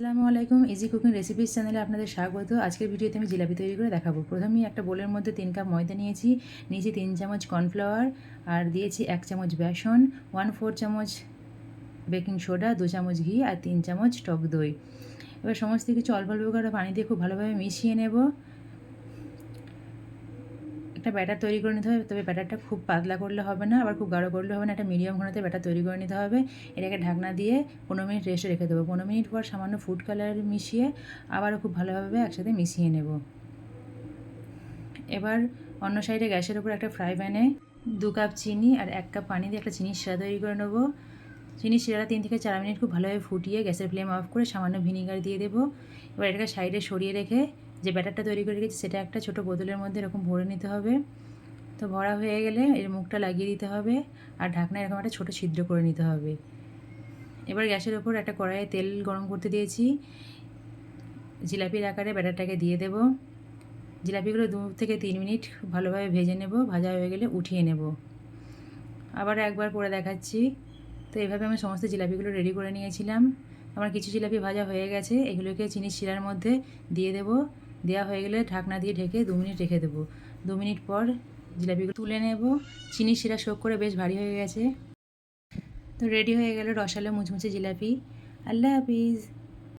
আসসালামু আলাইকুম easy cooking recipes চ্যানেলে আপনাদের স্বাগত। আজকের ভিডিওতে আমি জিলাপি তৈরি করে দেখাবো। প্রথমেই একটা বোলের মধ্যে তিন কাপ ময়দা নিয়েছি নিচে তিন চামচ কর্নফ্লাওয়ার আর দিয়েছি এক চামচ বেসন ওয়ান ফোর চামচ বেকিং সোডা, দু চামচ ঘি আর তিন চামচ টক দই। এবার সমস্ত কিছু অল্প অল্প করে পানি দিয়ে খুব ভালোভাবে মিশিয়ে নেব। একটা ব্যাটার তৈরি করে নিতে হবে, তবে ব্যাটারটা খুব পাতলা করলে হবে না, আবার খুব গাঢ় করলে হবে না, একটা মিডিয়াম ঘনতে ব্যাটার তৈরি করে নিতে হবে। এটাকে ঢাকনা দিয়ে পনেরো মিনিট রেস্টে রেখে দেবো। পনেরো মিনিট পর সামান্য ফুড কালার মিশিয়ে আবারও খুব ভালোভাবে একসাথে মিশিয়ে নেব। এবার অন্য সাইডে গ্যাসের ওপর একটা ফ্রাই প্যানে দু কাপ চিনি আর এক কাপ পানি দিয়ে একটা চিনির শিরা তৈরি করে নেব। চিনির শিরাটা তিন থেকে চার মিনিট খুব ভালোভাবে ফুটিয়ে গ্যাসের ফ্লেম অফ করে সামান্য ভিনিগার দিয়ে দেবো। এবার এটাকে সাইডে সরিয়ে রেখে যে ব্যাটারটা তৈরি করে রেখেছি, সেটা একটা ছোটো বোতলের মধ্যে এরকম ভরে নিতে হবে। তো ভরা হয়ে গেলে এর মুখটা লাগিয়ে দিতে হবে আর ঢাকনা এরকম একটা ছোটো ছিদ্র করে নিতে হবে। এবার গ্যাসের ওপর একটা কড়াইয়ে তেল গরম করতে দিয়েছি। জিলাপির আকারে ব্যাটারটাকে দিয়ে দেব। জিলাপিগুলো দু থেকে তিন মিনিট ভালোভাবে ভেজে নেব, ভাজা হয়ে গেলে উঠিয়ে নেব। আবার একবার করে দেখাচ্ছি। তো এভাবে আমি সমস্ত জিলাপিগুলো রেডি করে নিয়েছিলাম। আমার কিছু জিলাপি ভাজা হয়ে গেছে, এগুলোকে চিনির শিরার মধ্যে দিয়ে দেবো। দেওয়া হয়ে গেলে ঢাকনা দিয়ে ঢেকে দু মিনিট রেখে দেবো। দু মিনিট পর জিলাপিগুলো তুলে নেব। চিনি শিরা শোক করে বেশ ভারী হয়ে গেছে। তো রেডি হয়ে গেল রসালো মুচমুচে জিলাপি। আল্লাহ হাফিজ।